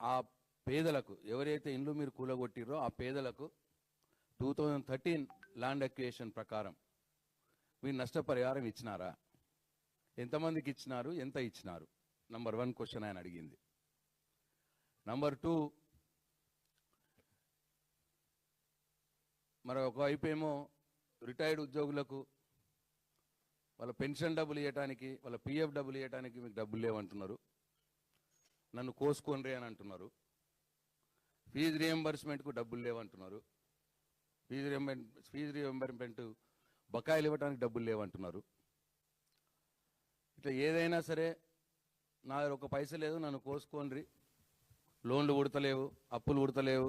ఆ పేదలకు ఎవరైతే ఇండ్లు మీరు కూలగొట్టిరో ఆ పేదలకు two thousand thirteen land acquisition ప్రకారం మీరు నష్టపరిహారం ఇచ్చినారా? ఎంతమందికి ఇచ్చినారు? ఎంత ఇచ్చినారు? నంబర్ వన్ క్వశ్చన్ ఆయన అడిగింది. నంబర్ టూ మరి ఒకవైపు ఏమో రిటైర్డ్ ఉద్యోగులకు వాళ్ళ పెన్షన్ డబ్బులు ఇవ్వడానికి వాళ్ళ పిఎఫ్ డబ్బులు ఇవ్వడానికి మీకు డబ్బులు లేవంటున్నారు. నన్ను కోసుకోండి అని అంటున్నారు. ఫీజు రియంబర్స్మెంట్కు డబ్బులు లేవంటున్నారు ఫీజు రియంబర్మెంట్ ఫీజు రియంబర్స్మెంట్ బకాయిలు ఇవ్వడానికి డబ్బులు లేవంటున్నారు ఇట్లా ఏదైనా సరే నా ఒక పైస లేదు నన్ను కోసుకోండి లోన్లు ఉడతలేవు అప్పులు ఉడతలేవు.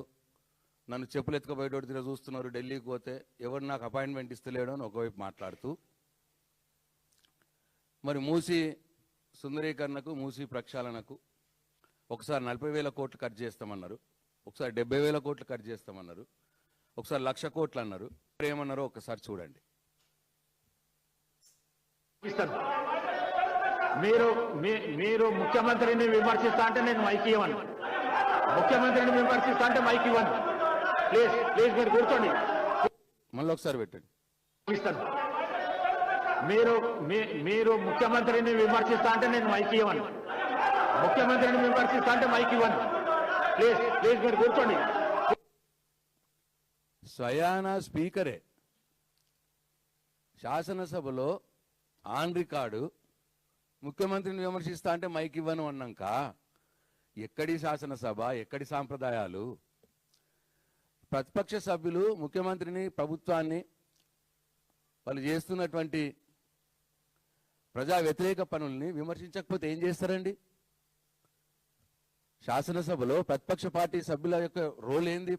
నన్ను చెప్పులు ఎత్తుకుపోయేటోడు తిరిగి చూస్తున్నారు ఢిల్లీకి పోతే ఎవరు నాకు అపాయింట్మెంట్ ఇస్తలేడు అని ఒకవైపు మాట్లాడుతూ. మరి మూసి సుందరీకరణకు మూసి ప్రక్షాళనకు ఒకసారి నలభై వేల కోట్లు ఖర్చు చేస్తామన్నారు. ఒకసారి డెబ్బై వేల కోట్లు ఖర్చు చేస్తామన్నారు. ఒకసారి లక్ష కోట్లు అన్నారు. ఏమన్నారో ఒకసారి చూడండి. మీరు మీరు ముఖ్యమంత్రిని విమర్శిస్తా అంటే నేను మైక్ ఇవ్వను. ముఖ్యమంత్రిని విమర్శిస్తా అంటే మైక్ ఇవ్వను. ప్లీజ్ ప్లీజ్ మీరు కూర్చోండి. మళ్ళీ ఒకసారి పెట్టండి. ఇస్తాను. మీరు మీరు ముఖ్యమంత్రిని విమర్శిస్తా అంటే నేను మైక్ ఇవ్వను. ముఖ్యమంత్రిని విమర్శిస్తా అంటే మైక్ ఇవ్వండి. ప్లీజ్ ప్లీజ్ మీరు కూర్చోండి. స్వయాన స్పీకరే. శాసనసభలో ఆన్ రికార్డు ముఖ్యమంత్రిని విమర్శిస్తా అంటే మైక్ ఇవ్వను అన్నాక ఎక్కడి శాసనసభ ఎక్కడి సాంప్రదాయాలు? ప్రతిపక్ష సభ్యులు ముఖ్యమంత్రిని ప్రభుత్వాన్ని వాళ్ళు చేస్తున్నటువంటి ప్రజా వ్యతిరేక పనుల్ని విమర్శించకపోతే ఏం చేస్తారండి? శాసనసభలో ప్రతిపక్ష పార్టీ సభ్యుల యొక్క రోల్ ఏంది?